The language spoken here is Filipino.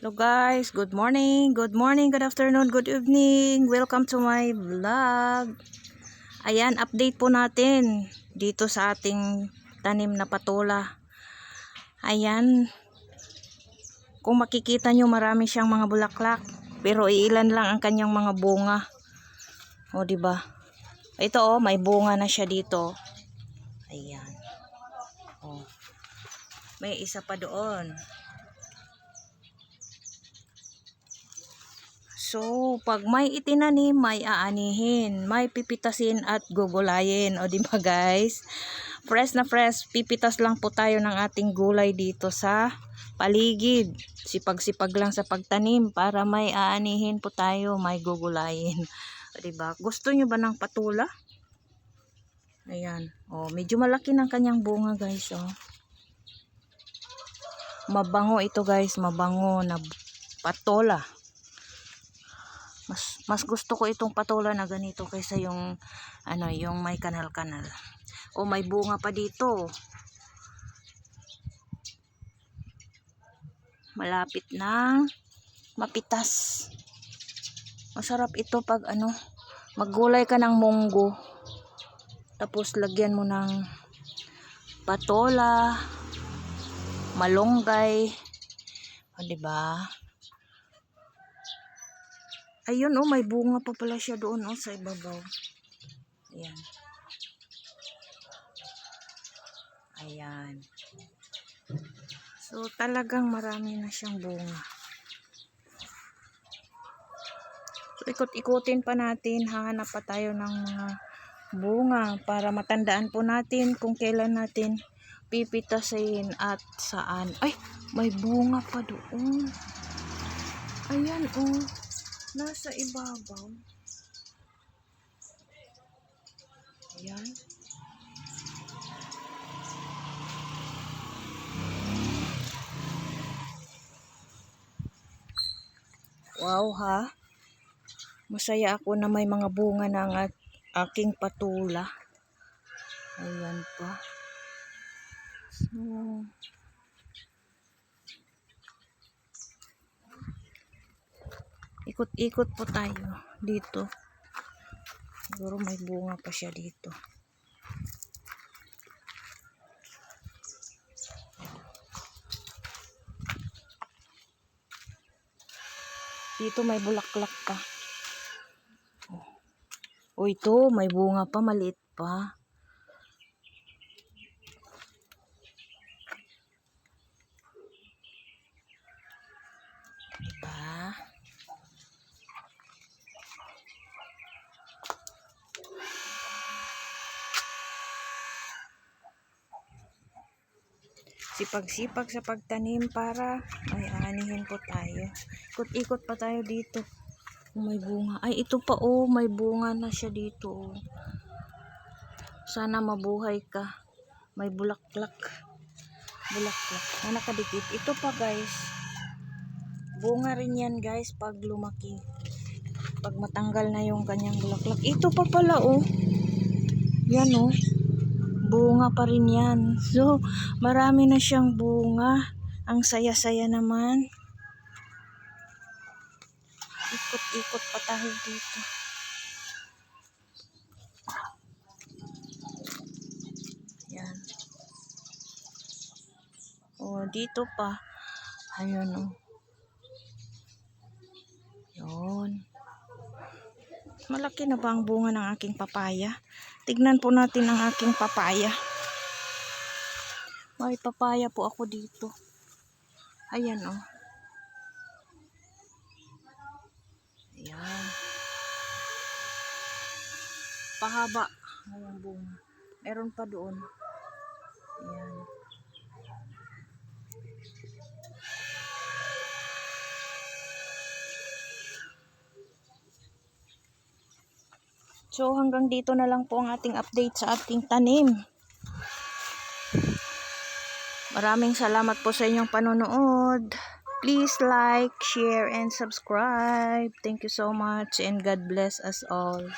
Hello guys, good morning, good morning, good afternoon, good evening. Welcome to my vlog. Ayan, update po natin dito sa ating tanim na patola. Ayan. Kung makikita nyo marami siyang mga bulaklak, pero iilan lang ang kanyang mga bunga. O ba? Ito oh, may bunga na siya dito. Ayan. Oh. May isa pa doon. So, pag may itinanim, may aanihin, may pipitasin at gugulayin. O, di ba guys? Fresh na fresh, pipitas lang po tayo ng ating gulay dito sa paligid. Sipag-sipag lang sa pagtanim para may aanihin po tayo, may gugulayin. O, di ba? Gusto nyo ba ng patula? Ayan. O, medyo malaki ng kanyang bunga guys. O. Mabango ito guys, mabango na patola mas mas gusto ko itong patola na ganito kaysa yung ano yung may kanal-kanal. O may bunga pa dito. Malapit na mapitas. Masarap ito pag ano maggulay ka ng munggo. Tapos lagyan mo ng patola malunggay. O diba Ayun oh, may bunga pa pala siya doon oh sa ibabaw. Ayan. Ayan. So talagang marami na siyang bunga. So ikot-ikutin pa natin, hahanap pa tayo ng mga bunga para matandaan po natin kung kailan natin pipitasin at saan. Ay, may bunga pa doon. Ayan oh nasa ibabaw. Ayan. Wow ha. Masaya ako na may mga bunga ng at aking patula. Ayan pa. So, ikot-ikot po tayo dito. Siguro may bunga pa siya dito. Dito may bulaklak pa. Oh. oh ito may bunga pa maliit pa. Diba sipag-sipag sa pagtanim para may anihin po tayo. Ikot-ikot pa tayo dito. May bunga. Ay, ito pa oh, may bunga na siya dito. Oh. Sana mabuhay ka. May bulaklak. Bulaklak. Na nakadikit. Ito pa guys. Bunga rin yan guys pag lumaki. Pag matanggal na yung kanyang bulaklak. Ito pa pala oh. Yan oh bunga pa rin yan. So, marami na siyang bunga. Ang saya-saya naman. Ikot-ikot pa tayo dito. Yan. Oh, dito pa. Ayun oh. Yun. Malaki na ba ang bunga ng aking papaya? Tignan po natin ang aking papaya. May papaya po ako dito. Ayan oh. Ayan. Pahaba. Ayan bunga. Meron pa doon. Ayan. So hanggang dito na lang po ang ating update sa ating tanim. Maraming salamat po sa inyong panonood. Please like, share, and subscribe. Thank you so much and God bless us all.